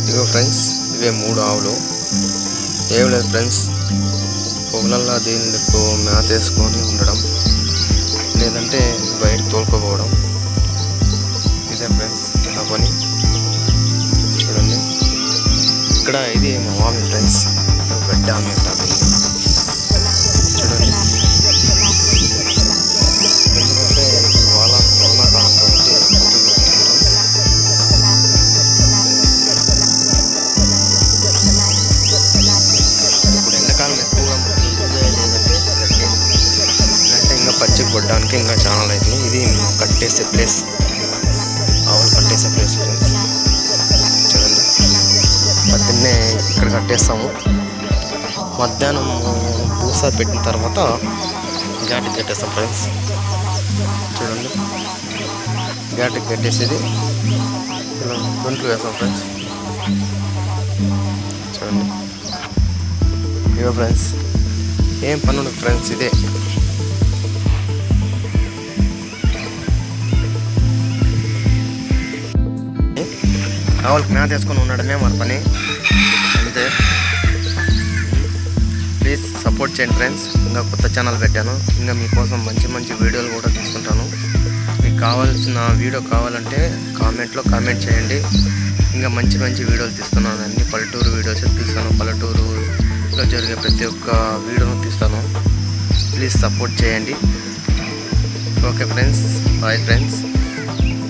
ఇదిగో ఫ్రెండ్స్ ఇవే మూడు ఆవులు. ఏం లేదు ఫ్రెండ్స్ పొగలల్లా దీనికి మేత వేసుకొని ఉండడం లేదంటే బయట తోలుకోపోవడం. ఇదే ఫ్రెండ్స్ నా పని. చూడండి. ఇక్కడ ఇది మా మామి ఫ్రెండ్స్ గడ్డ ఆమె కొట్టడానికి ఇంకా చాలా అవుతుంది ఇది కట్టేసే ప్లేస్. ఆవులు కట్టేసే ప్లేస్ ఫ్రెండ్స్ చూడండి. పొద్దున్నే ఇక్కడ కట్టేస్తాము. మధ్యాహ్నం పూస పెట్టిన తర్వాత ఘాటికి కట్టేస్తాం ఫ్రెండ్స్ చూడండి. ఘాటికి కట్టేసేది ఇలా గుంట్లు వేస్తాం ఫ్రెండ్స్ చూడండి. ఇవో ఫ్రెండ్స్ ఏం పనుండదు ఫ్రెండ్స్ ఇదే. కావాలి మేత వేసుకొని ఉండడమే మన పని. అంతే. ప్లీజ్ సపోర్ట్ చేయండి ఫ్రెండ్స్ ఇంకా కొత్త ఛానల్ పెట్టాను. ఇంకా మీకోసం మంచి మంచి వీడియోలు కూడా తీసుకుంటాను మీకు కావాల్సిన వీడియో కావాలంటే కామెంట్లో కామెంట్ చేయండి. ఇంకా మంచి మంచి వీడియోలు తీస్తున్నాను. అన్ని పల్లెటూరు వీడియోస్ తీస్తాను. పల్లెటూరులో జరిగే ప్రతి ఒక్క వీడియోను తీస్తాను. ప్లీజ్ సపోర్ట్ చేయండి. Okay friends bye friends